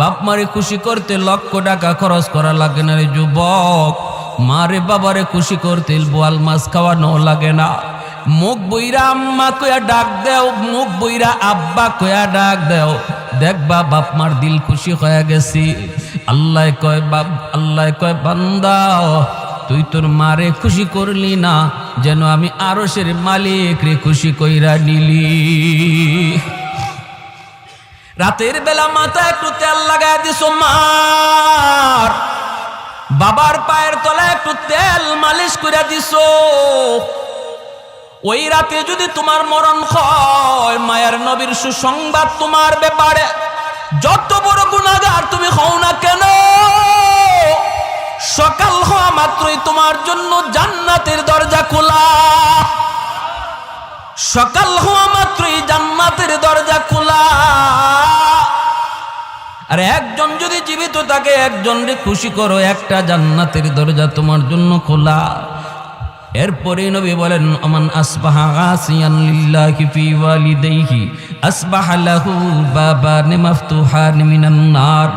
বাপ মারে খুশি করতে লক্ষ টাকা খরচ করা লাগে না রে যুবক। মারে বাবারে খুশি করতে বোয়াল মাছ খাওয়ানো লাগে না। মুখ বইরা আম্মা কয়া ডাক দেও, মুখ বইরা আব্বা কয়া ডাক দেও। দেখবা বাপ মার দিল খুশি হয়ে গেছি। আল্লাহ কয় বাপ, আল্লাহ কয় বান্দা, তুই তোর মারে খুশি করলি না, যেন আমি আরসের মালিক রে খুশি কইরা নিলি। রাতের বেলা মাথা একটু তেল লাগায় দিস মার। বাবার পায়ের তলায় একটু তেল মালিশ করে দিস ওই রাতে যদি তোমার মরণ হয়, মায়ের নবীর সুসংবাদ তোমার ব্যাপারে যত বড় গুণাগার তুমি হও না কেন? সকাল হওয়া মাত্রই তোমার জন্য জান্নাতের দরজা খোলা। সকাল হওয়া আর একজন যদি জীবিত থাকে একজনকে খুশি করো, একটা জান্নাতের দরজা তোমার জন্য খোলা। এরপরে নবী বলেন আমান আসবাহা আসিয়ান লিল্লাহি ফি ওয়ালিদাইহি, আসবাহা লাহু বাবান মাফতুহান মিনান নার।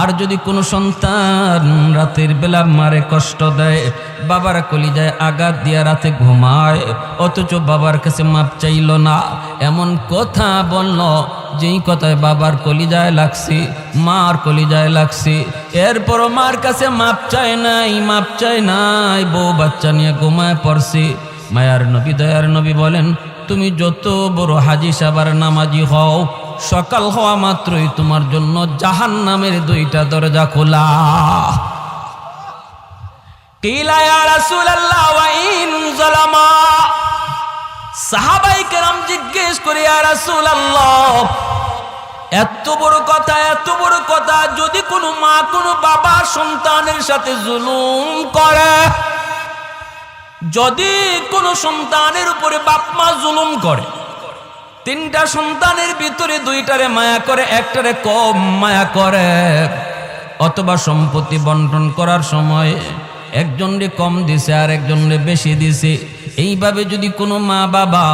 আর যদি কোনো সন্তান রাতের বেলা মারে কষ্ট দেয়, বাবার কলিজায় আঘাত দিয়া রাতে ঘুমায়, অথচ বাবার কাছে মাপ চাইল না, এমন কথা বলল যেই কথায় বাবার কলিজায় লাগছে, মার কলিজায় লাগছে, এরপরও মার কাছে মাপ চায় নাই, মাপ চায় নাই, বউ বাচ্চা নিয়ে ঘুমায় পড়ছে। মায়ার নবী, দয়ার নবী বলেন, তুমি যত বড় হাজি সাবার নামাজি হও, সকাল হওয়া মাত্রই তোমার জন্য জাহান নামের দুইটা দরজা খোলা। কিলা রাসূলুল্লাহ ওয়া ইন যালামা। সাহাবাই কেরাম জিজ্ঞেস করে রাসূলুল্লাহ, এত বড় কথা, এত বড় কথা, যদি কোনো মা কোনো বাবা সন্তানের সাথে জুলুম করে, যদি কোনো সন্তানের উপরে বাপ মা জুলুম করে, তিনটা সন্তানের ভিতরে দুইটারে মায়া করে, একটারে কম মায়া করে, অথবা সম্পত্তি বন্টন করার সময় একজনরে কম দিছে আর একজনরে বেশি দিছে এইভাবে যদি কোনো মা বাবা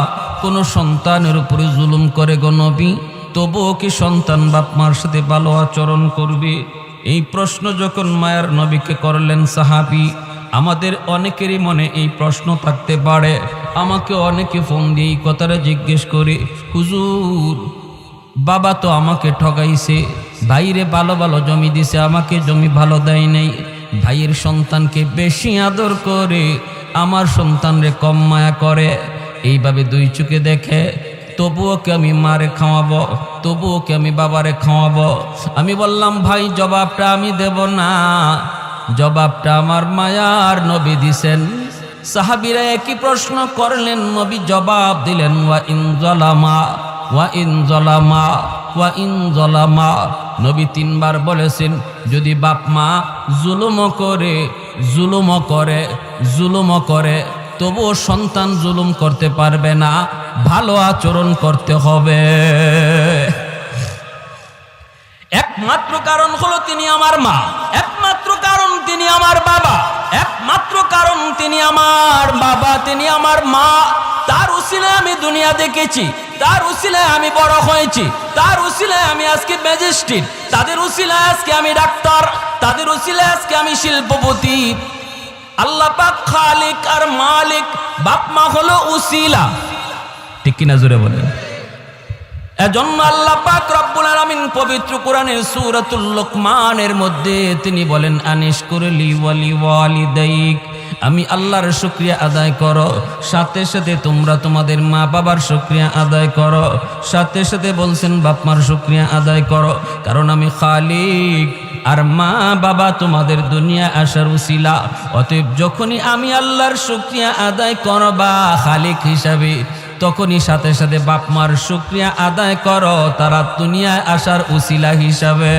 কোনো সন্তানের উপরে জুলুম করে গণবি তবুও কি সন্তান বাপ মার সাথে ভালো আচরণ করবে? এই প্রশ্ন যখন মায়ের নবীকে করলেন সাহাবি, আমাদের অনেকেরই মনে এই প্রশ্ন থাকতে পারে। আমাকে অনেকে ফোন দিয়ে এই কথাটা জিজ্ঞেস করে, হুজুর, বাবা তো আমাকে ঠগাইছে, ভাইরে ভালো ভালো জমি দিছে, আমাকে জমি ভালো দেয় নাই, ভাইয়ের সন্তানকে বেশি আদর করে। আমার সন্তানরে কম মায়া করে। এইভাবে দুই চোখে দেখে, তবুও কে আমি মারে খাওয়াবো? তবুও কে আমি বাবারে খাওয়াবো? আমি বললাম, ভাই, জবাবটা আমি দেব না। জবাবটা আমার মায়ার নবী দিছেন। সাহাবিরা একই প্রশ্ন করলেন, নবী জবাব দিলেন, ওয়া ইন জলামা, ওয়া ইন জলামা, ওয়া ইন জলামা। নবী তিনবার বলেছেন, যদি বাপ মা জুলুম করে জুলুম করে জুলুম করে, তবুও সন্তান জুলুম করতে পারবে না, ভালো আচরণ করতে হবে। একমাত্র কারণ হলো তিনি আমার মা, একমাত্র কারণ তিনি আমার বাবা, একমাত্র কারণ তিনি আমার বাবা, তিনি আমার মা, তার উসিলায় আমি দুনিয়া দেখেছি। তার উসিলায় আমি বড় হয়েছি। তার উসিলায় আমি আজকে ম্যাজিস্ট্রেট। তাদের উসিলায় আজকে আমি ডাক্তার। তাদের উসিলায় আজকে আমি শিল্পপতি। আল্লাহ পাক খালিক আর মালিক, বাপ মা হলো উসিলা। ঠিক কিনা জোরে বলেন? এজন্য আল্লাহ পাক রব্বুল আলামিন পবিত্র কোরআনের সূরাতুল লোকমানের মধ্যে তিনি বলেন আনিশ করলি ওয়ালি ওয়ালিদাইক। আমি আল্লাহর শুক্রিয়া আদায় করো। সাথে সাথে তোমরা তোমাদের মা বাবার শুক্রিয়া আদায় করো। সাথে সাথে বলছেন বাপমার শুক্রিয়া আদায় করো। কারণ আমি খালিক, আর মা বাবা তোমাদের দুনিয়া আসার উসিলা। অতএব যখনই আমি আল্লাহর শুক্রিয়া আদায় করবা, খালিক হিসাবে, তখনই সাথে সাথে বাপ মার শুক্রিয়া আদায় করো, তারা দুনিয়ায় আসার উসিলা হিসাবে।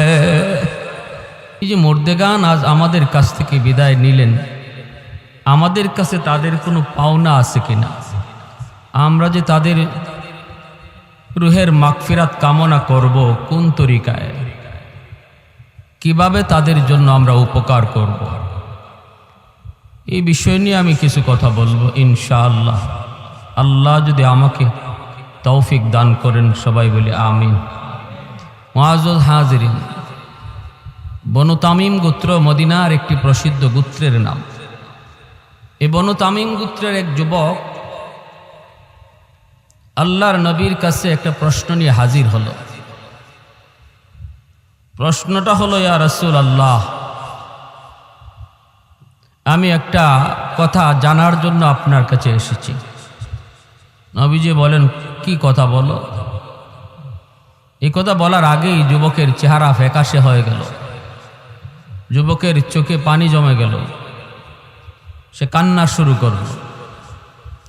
এই যে মর্দেগান আজ আমাদের কাছ থেকে বিদায় নিলেন। আমাদের কাছে তাদের কোনো পাওনা আছে কিনা? আমরা যে তাদের রুহের মাগফিরাত কামনা করব কোন তরিকায়? কীভাবে তাদের জন্য আমরা উপকার করব? এই বিষয় নিয়ে আমি কিছু কথা বলব ইনশাআল্লাহ। আল্লাহ যদি আমাকে তৌফিক দান করেন, সবাই বলি আমিন। ওয়াজুল হাজিরিন। বনু তামিম গোত্র মদিনার একটি প্রসিদ্ধ গোত্রের নাম। এই বনু তামিম গোত্রের এক যুবক আল্লাহর নবীর কাছে একটা প্রশ্ন নিয়ে হাজির হলো। প্রশ্নটা হলো, ইয়া রসুল আল্লাহ আমি একটা কথা জানার জন্য আপনার কাছে এসেছি। নবীজি বলেন, কি কথা বলো? এই কথা বলার আগেই যুবকের চেহারা ফ্যাকাশে হয়ে গেল। যুবকের চোখে পানি জমে গেল। সে কান্না শুরু করল।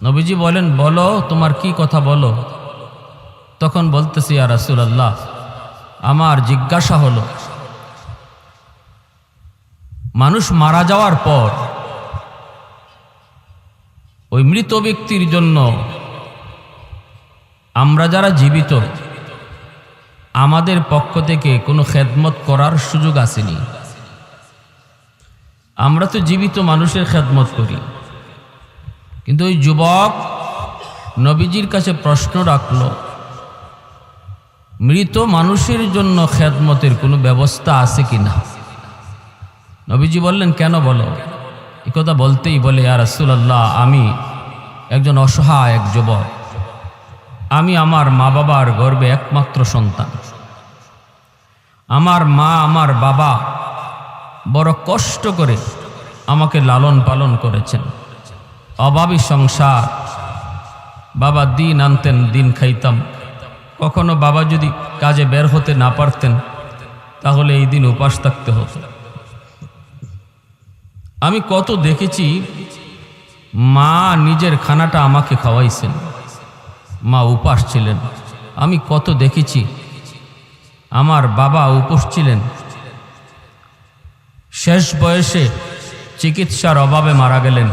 নবীজি বলেন, বলো, তোমার কি কথা বলো? তখন বলতেছি আর রাসুল আল্লাহ আমার জিজ্ঞাসা হলো, মানুষ মারা যাওয়ার পর ওই মৃত ব্যক্তির জন্য আমরা যারা জীবিত, আমাদের পক্ষ থেকে কোনো খেদমত করার সুযোগ আসেনি। আমরা তো জীবিত মানুষের খেদমত করি। কিন্তু ওই যুবক নবীজির কাছে প্রশ্ন রাখল, মৃত মানুষের জন্য খেদমতের কোনো ব্যবস্থা আছে কি না? নবীজি বললেন, কেন বলো? এ কথা বলতেই বলে আর রাসুলাল্লাহ, আমি একজন অসহায় এক যুবক। আমি আমার মা বাবার গর্বে একমাত্র সন্তান। আমার মা, আমার বাবা বড় কষ্ট করে আমাকে লালন পালন করেছেন। অভাবী সংসার। বাবা দিন আনতেন, দিন খাইতাম। কখনো বাবা যদি কাজে বের হতে না পারতেন, তাহলে এই দিন উপাস থাকতে হতো। আমি কত দেখেছি, মা নিজের খানাটা আমাকে খাওয়াইছেন। মা উপাস ছিলেন। আমি কত দেখেছি, আমার বাবা উপোস ছিলেন। শেষ বয়সে চিকিৎসার অভাবে মারা গেলেন।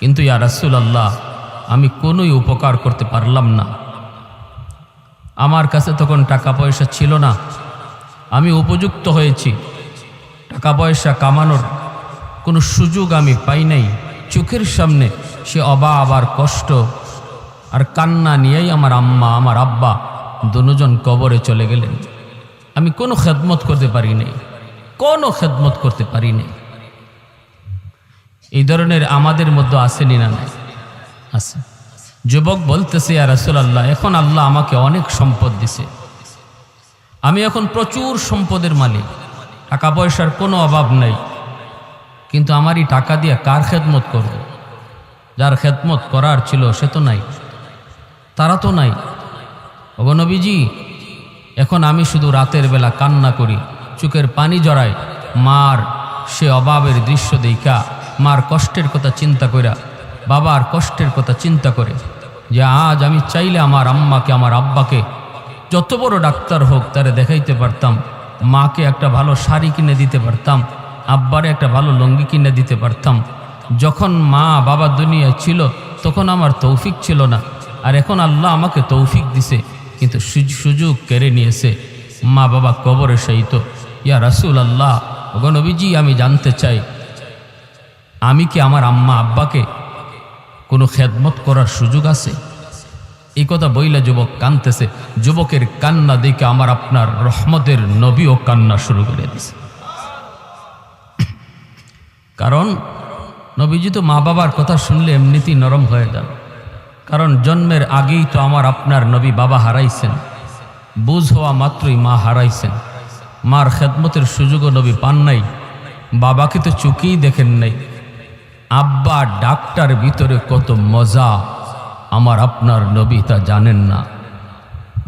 কিন্তু ইয়া রাসুল আল্লাহ আমি কোনোই উপকার করতে পারলাম না। আমার কাছে তখন টাকা পয়সা ছিল না। আমি উপযুক্ত হয়েছি। টাকা পয়সা কামানোর কোনো সুযোগ আমি পাই নাই। চোখের সামনে সে অভাব আবার কষ্ট আর কান্না নিয়েই আমার আম্মা, আমার আব্বা, দুজন কবরে চলে গেলেন। আমি কোনো খেদমত করতে পারি নাই। কোনো খেদমত করতে পারি নাই এই ধরনের আমাদের মধ্যে আসেনি না নাই? আছে। যুবক বলতেছে আর আল্লাহ এখন আল্লাহ আমাকে অনেক সম্পদ দিছে। আমি এখন প্রচুর সম্পদের মালিক। টাকা পয়সার কোনো অভাব নাই। কিন্তু আমারই টাকা দিয়ে কার খেদমত করব? যার খেদমত করার ছিল সে তো নাই। তারা তো নাই। অগনবীজি এখন আমি শুধু রাতের বেলা কান্না করি। চোখের পানি জড়ায়। মার সে অভাবের দৃশ্য দেখা মার কষ্টের কথা চিন্তা কইরা, বাবার কষ্টের কথা চিন্তা করে যে আজ আমি চাইলে আমার আম্মাকে, আমার আব্বাকে যত বড় ডাক্তার হোক তারে দেখাইতে পারতাম, মাকে একটা ভালো শাড়ি কিনে দিতে পারতাম, আব্বারে একটা ভালো লঙ্গি কিনে দিতে পারতাম। যখন মা বাবা দুনিয়ায় ছিল তখন আমার তৌফিক ছিল না, আর এখন আল্লাহ আমাকে তৌফিক দিছে, কিন্তু সুযোগ কেড়ে নিয়েছে। মা বাবা কবরে সহিত ইয়া রাসুল আল্লাহ গণবিজি আমি জানতে চাই, আমি কি আমার আম্মা, আব্বাকে কোনো খেদমত করার সুযোগ আছে? এই কথা বইলা যুবক কানতেছে, যুবকের কান্না দেখে আমার আপনার রহমতের নবীও কান্না শুরু করে দিছে। কারণ নবীজি তো মা বাবার কথা শুনলে এমনিতেই নরম হয়ে যান কারণ জন্মের আগেই তো আমার আপনার নবী বাবা হারাইছেন, বুঝ হওয়া মাত্রই মা হারাইছেন। মার খেদমতের সুযোগও নবী পান নাই। বাবাকে তো চুকেই দেখেন নাই। আব্বা ডাক্তার ভিতরে কত মজা। আমার আপনার নবী তা জানেন না।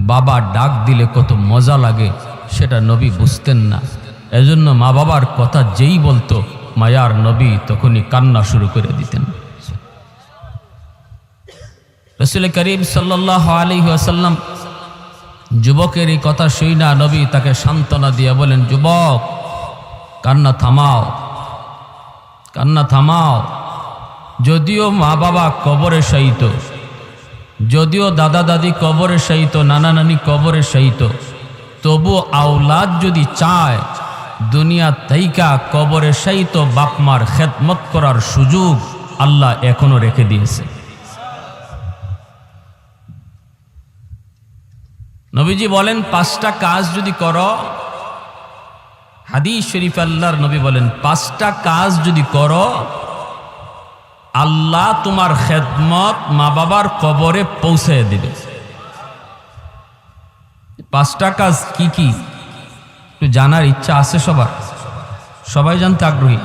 বাবা ডাক দিলে কত মজা লাগে, সেটা নবী বুঝতেন না। এজন্য মা বাবার কথা যেই বলতো, মায়ার নবী তখনই কান্না শুরু করে দিতেন। রসুল করিম সাল্লাহ আলী আসাল্লাম যুবকের এই কথা শুই না, নবী তাকে সান্ত্বনা দিয়ে বলেন, যুবক, কান্না থামাও কান্না থামাও। যদিও মা বাবা কবরে সহিত যদিও দাদা দাদি কবরে সহিত নানা নানি কবরে সহিত তবু আওলাদ যদি চায়, দুনিয়া তাইকা কবরে সহিত বাপমার খেদমত করার সুযোগ আল্লাহ এখনও রেখে দিয়েছে। নবীজি বলেন, পাঁচটা কাজ যদি করো, হাদিস শরীফ আল্লাহর নবী বলেন, পাঁচটা কাজ যদি করো, আল্লাহ তোমার খেদমত মা বাবার কবরে পৌঁছে দেবে। পাঁচটা কাজ কি কি? একটু জানার ইচ্ছা আছে সবার? সবাই জানতে আগ্রহী?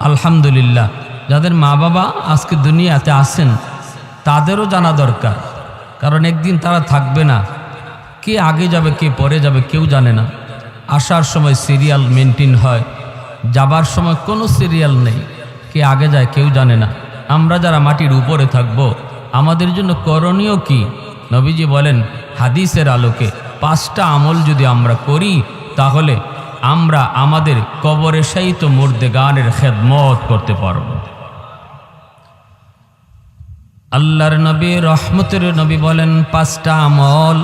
আলহামদুলিল্লাহ। যাদের মা বাবা আজকে দুনিয়াতে আছেন, তাদেরও জানা দরকার। কারণ একদিন তারা থাকবে না। কে আগে যাবে, কে পরে যাবে কেউ জানে না। আসার সময় সিরিয়াল মেনটেন হয়, যাবার সময় কোনো সিরিয়াল নেই, কে আগে যায় কেউ জানে না। আমরা যারা মাটির উপরে থাকব, আমাদের জন্য করণীয় কি? নবীজি বলেন, হাদিসের আলোকে পাঁচটা আমল যদি আমরা করি, তাহলে আমরা আমাদের কবরে সাহিত্য মুর্দে গানের খেদমত করতে পারব। আল্লাহর নবী, রহমতের নবী বলেন, পাঁচটা আমল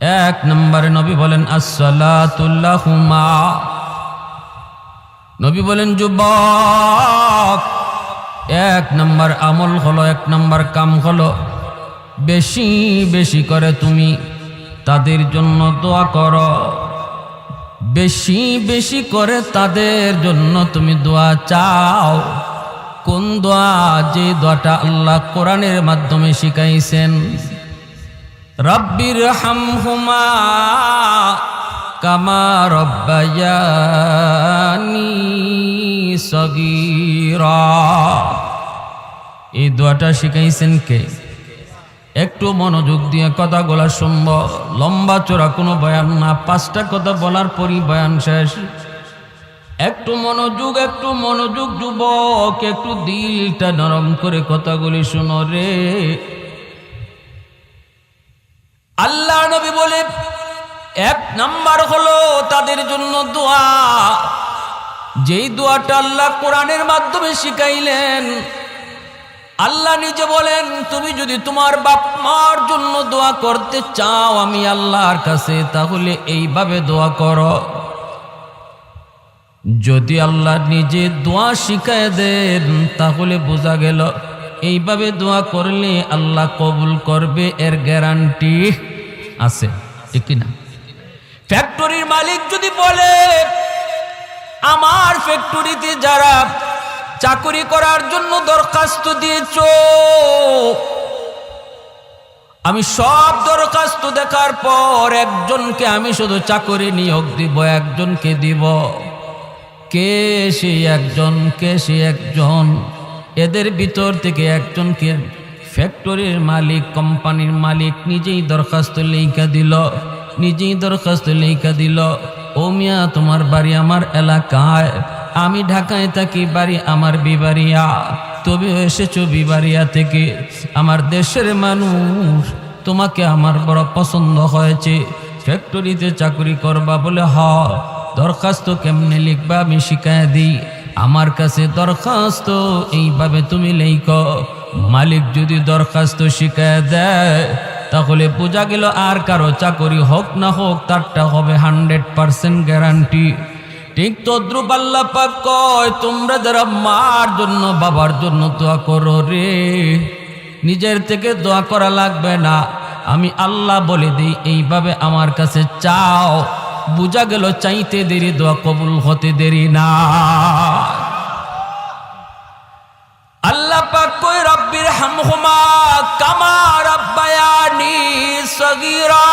এক নম্বরে নবী বলেন, আসসালাতুল্লাহুমা। নবী বলেন, যুবক, এক নম্বর আমল হলো, এক নম্বর কাম হলো। বেশি বেশি করে তুমি তাদের জন্য দোয়া করো। বেশি বেশি করে তাদের জন্য তুমি দোয়া চাও। কোন দোয়া? যে দোয়াটা আল্লাহ কোরআনের মাধ্যমে শিখাইছেন। রব্বির হামহুমা কামা রব্বায়ানি সগীরা। এই দোয়াটা শিখাইছেন কে? একটু মনোযোগ দিয়ে কথাগুলা শুনব। লম্বা চোরা কোনো বয়ান না, পাঁচটা কথা বলার পরই বয়ান শেষ। একটু মনোযোগ একটু মনোযোগ যুবক, একটু দিলটা নরম করে কথাগুলি শুনো রে। আল্লাহ নবী বলে, এক নাম্বার হলো তাদের জন্য দোয়া। যেই দোয়াটা আল্লাহ কোরআনের মাধ্যমে শিখাইলেন, আল্লাহ নিজে বলেন, তুমি যদি তোমার বাপ মার জন্য দোয়া করতে চাও আমি আল্লাহর কাছে, তাহলে এইভাবে দোয়া করো। যদি আল্লাহ নিজে দোয়া শিখায় দেন, তাহলে বোঝা গেল এইভাবে দোয়া করলে আল্লাহ কবুল করবে, এর গ্যারান্টি আছে, ঠিক না? ফ্যাক্টরির মালিক যদি বলে, আমার ফ্যাক্টরিতে যারা চাকরি করার জন্য দরখাস্ত দিয়েছ, আমি সব দরখাস্ত দেখার পর একজনকে আমি শুধু চাকরি নিয়োগ দিব, একজনকে দিব। কে সে একজন? কে সে একজন? এদের ভিতর থেকে একজনকে ফ্যাক্টরির মালিক, কোম্পানির মালিক নিজেই দরখাস্ত লেখা দিল, নিজেই দরখাস্ত লেখা দিল, ও মিয়া, তোমার বাড়ি আমার এলাকায়। আমি ঢাকায় থাকি, বাড়ি আমার বিবারিয়া তবে এসেছ বিবারিয়া থেকে। আমার দেশের মানুষ তোমাকে আমার বড় পছন্দ হয়েছে। ফ্যাক্টরিতে চাকরি করবা বলে হ। দরখাস্ত কেমনে লিখবা আমি শিখায় দিই। আমার কাছে দরখাস্ত, এইভাবে তুমি লেখ। মালিক যদি দরখাস্ত শিখায় দেয়, তাহলে বোঝা গেল আর কারও চাকরি হোক না হোক, তারটা হবে হান্ড্রেড পারসেন্ট গ্যারান্টি। ঠিক তদ্রুপ আল্লাহ কয়, তোমরা যারা মার জন্য, বাবার জন্য দোয়া করো রে, নিজের থেকে দোয়া করা লাগবে না। আমি আল্লাহ বলে দিই, এইভাবে আমার কাছে চাও। বুঝা গেল চাইতে দেরি, দোয়া কবুল হতে দেরি না। আল্লাহ পাক কই হামহুমা কামা রাব্বায়ানি সগীরা।